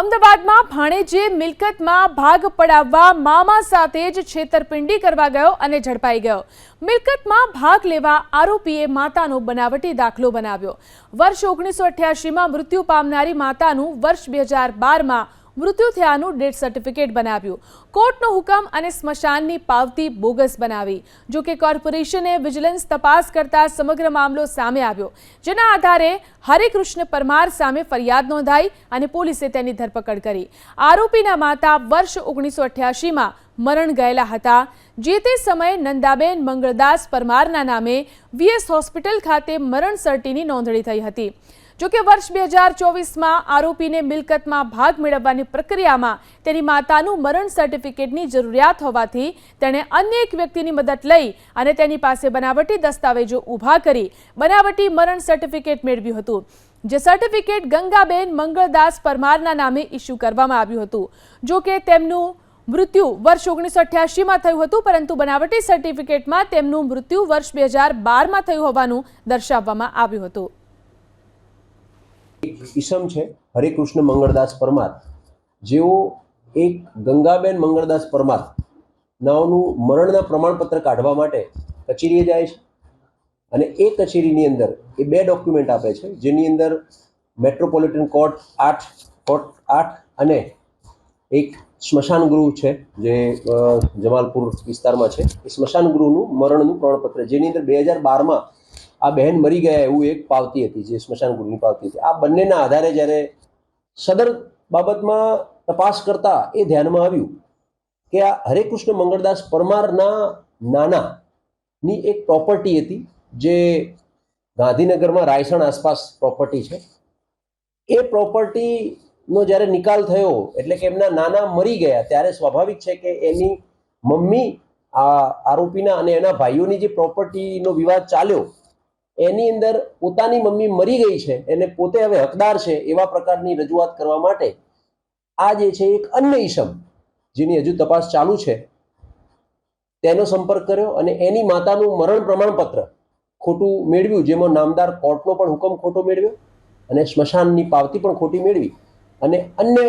અમદાવાદમાં ભાણેજે મિલકતમાં ભાગ પડાવવા મામા સાથે જ છેતરપિંડી કરવા ગયો અને ઝડપાઈ ગયો. મિલકતમાં ભાગ લેવા આરોપીએ માતાનો બનાવટી દાખલો બનાવ્યો. વર્ષ ઓગણીસો અઠ્યાસીમાં મૃત્યુ પામનારી માતાનું વર્ષ બે હજાર બારમાં મૃત્યુ થયાનું ડેથ સર્ટિફિકેટ બનાવ્યું. કોર્ટનો હુકમ અને સ્મશાનની પાવતી બોગસ બનાવી. જો કે કોર્પોરેશને વિજિલન્સ તપાસ કરતા સમગ્ર મામલો સામે આવ્યો. જેના આધારે હરિકૃષ્ણ પરમાર સામે ફરિયાદ નોંધાઈ અને પોલીસે તેની ધરપકડ કરી. આરોપીના માતા વર્ષ ઓગણીસો અઠ્યાસીમાં મરણ ગયેલા હતા. જે તે સમયે નંદાબેન મંગળદાસ પરમારના નામે વીએસ હોસ્પિટલ ખાતે મરણ સર્ટીની નોંધણી થઈ હતી. જોકે વર્ષ બે હજાર ચોવીસમાં આરોપીને મિલકતમાં ભાગ મેળવવાની પ્રક્રિયામાં તેની માતાનું મરણ સર્ટિફિકેટની જરૂરિયાત હોવાથી તેણે અન્ય એક વ્યક્તિની મદદ લઈ અને તેની પાસે બનાવટી દસ્તાવેજો ઊભા કરી બનાવટી મરણ સર્ટિફિકેટ મેળવ્યું હતું, જે સર્ટિફિકેટ ગંગાબેન મંગળદાસ પરમારના નામે ઇસ્યુ કરવામાં આવ્યું હતું. જો કે તેમનું મૃત્યુ વર્ષ ઓગણીસો અઠ્યાસીમાં થયું હતું, પરંતુ બનાવટી સર્ટિફિકેટમાં તેમનું મૃત્યુ વર્ષ બે હજાર બારમાં થયું હોવાનું દર્શાવવામાં આવ્યું હતું. ઈસમ છે હરિકૃષ્ણ મંગળદાસ પરમાર જેઓ એક ગંગાબેન મંગળદાસ પરમાર નાઓનું મરણના પ્રમાણપત્ર કાઢવા માટે કચેરીએ જાય છે અને એ કચેરીની અંદર એ બે ડોક્યુમેન્ટ આપે છે, જેની અંદર મેટ્રોપોલિટન કોર્ટ આઠ કોર્ટ આઠ અને એક સ્મશાન ગૃહ છે, જે જમાલપુર વિસ્તારમાં છે. એ સ્મશાન ગૃહનું મરણનું પ્રમાણપત્ર, જેની અંદર બે હજાર બારમાં આ બહેન મરી ગયા એવું એક પાવતી હતી, જે સ્મશાન ગૃહની પાવતી હતી. આ બંનેના આધારે જ્યારે સદર બાબતમાં તપાસ કરતા એ ધ્યાનમાં આવ્યું કે આ હરેકૃષ્ણ મંગળદાસ પરમારના નાનાની એક પ્રોપર્ટી હતી, જે ગાંધીનગરમાં રાયસણ આસપાસ પ્રોપર્ટી છે. એ પ્રોપર્ટીનો જ્યારે નિકાલ થયો, એટલે કે એમના નાના મરી ગયા, ત્યારે સ્વાભાવિક છે કે એની મમ્મી આ આરોપીના અને એના ભાઈઓની જે પ્રોપર્ટીનો વિવાદ ચાલ્યો એની અંદર પોતાની મમ્મી મરી ગઈ છે, એને પોતે હવે હકદાર છે એવા પ્રકારની રજૂઆત કરવા માટે આ જે છે એક અન્ય ઈસમ, જેની હજુ તપાસ ચાલુ છે, તેનો સંપર્ક કર્યો અને એની માતાનું મરણ પ્રમાણપત્ર ખોટું મેળવ્યું, જેમાં નામદાર કોર્ટનો પણ હુકમ ખોટો મેળવ્યો અને સ્મશાનની પાવતી પણ ખોટી મેળવી અને અન્ય